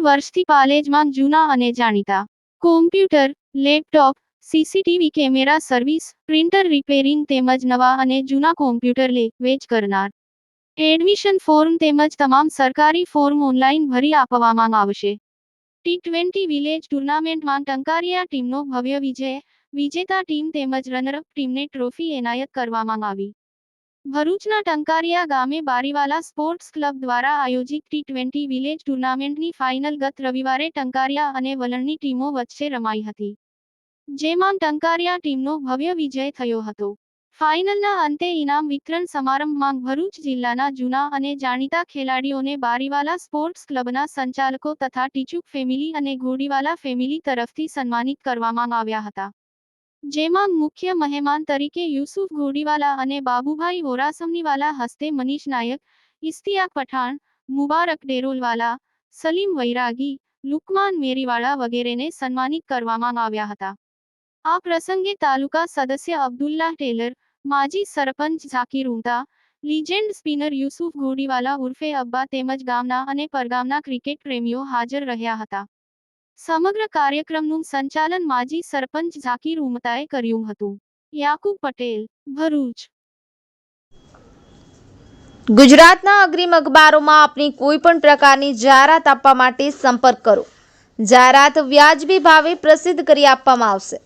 વર્ષથી પાલેજમાં જૂના અને જાણીતા. Computer laptop CCTV camera service printer repairing તેમજ નવા અને જૂના કોમ્પ્યુટર લે, વેચ કરનાર. એડમિશન ફોર્મ તેમજ તમામ સરકારી ફોર્મ ઓનલાઈન ભરી આપવામાં આવશે. ટી ટ્વેન્ટી વિલેજ ટુર્નામેન્ટમાં ટંકારિયા ટીમનો ભવ્ય વિજય, વિજેતા ટીમ તેમજ રનરઅપ ટીમને ટ્રોફી એનાયત કરવામાં આવી. ભરૂચના ટંકારિયા ગામે બારીવાલા સ્પોર્ટ્સ ક્લબ દ્વારા આયોજિત ટી ટ્વેન્ટી વિલેજ ટુર્નામેન્ટની ફાઇનલ ગત રવિવારે ટંકારિયા અને વલણની ટીમો વચ્ચે રમાઈ હતી, જેમાં ટંકારિયા ટીમનો ભવ્ય વિજય થયો હતો. ફાઇનલના અંતે ઇનામ વિતરણ સમારંભમાં ભરૂચ જિલ્લાના જૂના અને જાણીતા ખેલાડીઓને બારીવાલા સ્પોર્ટ્સ ક્લબના સંચાલકો તથા ટીચુક ફેમિલી અને ઘોડીવાલા ફેમિલી તરફથી સન્માનિત કરવામાં આવ્યા હતા. જેમાં મુખ્ય મહેમાન તરીકે યુસુફ ઘોડીવાલા અને બાબુભાઈ વોરાસમનીવાલા હસ્તે મનીષ નાયક ઇસ્તિયાક પઠાણ, મુબારક ડેરોલવાલા, સલીમ વૈરાગી, લુકમાન મેરીવાળા વગેરેને સન્માનિત કરવામાં આવ્યા હતા. આ પ્રસંગે તાલુકા સદસ્ય અબ્દુલ્લાહ ટેલર, માજી સરપંચ ઝાકીર ઉમતા, લીજેન્ડ સ્પિનર યુસુફ ઘોડીવાલા ઉર્ફે અબ્બા તેમજ ગામના અને પરગામના ક્રિકેટ પ્રેમીઓ હાજર રહ્યા હતા. સમગ્ર કાર્યક્રમનું સંચાલન માજી સરપંચ ઝાકીર ઉમતાએ કર્યું હતું. યાકુબ પટેલ, ભરૂચ. ગુજરાતના અગ્રીમ અખબારોમાં આપની કોઈ પણ પ્રકારની જાહેરાત આપવા માટે સંપર્ક કરો. જાહેરાત વ્યાજબી ભાવે પ્રસિદ્ધ કરી આપવામાં આવશે.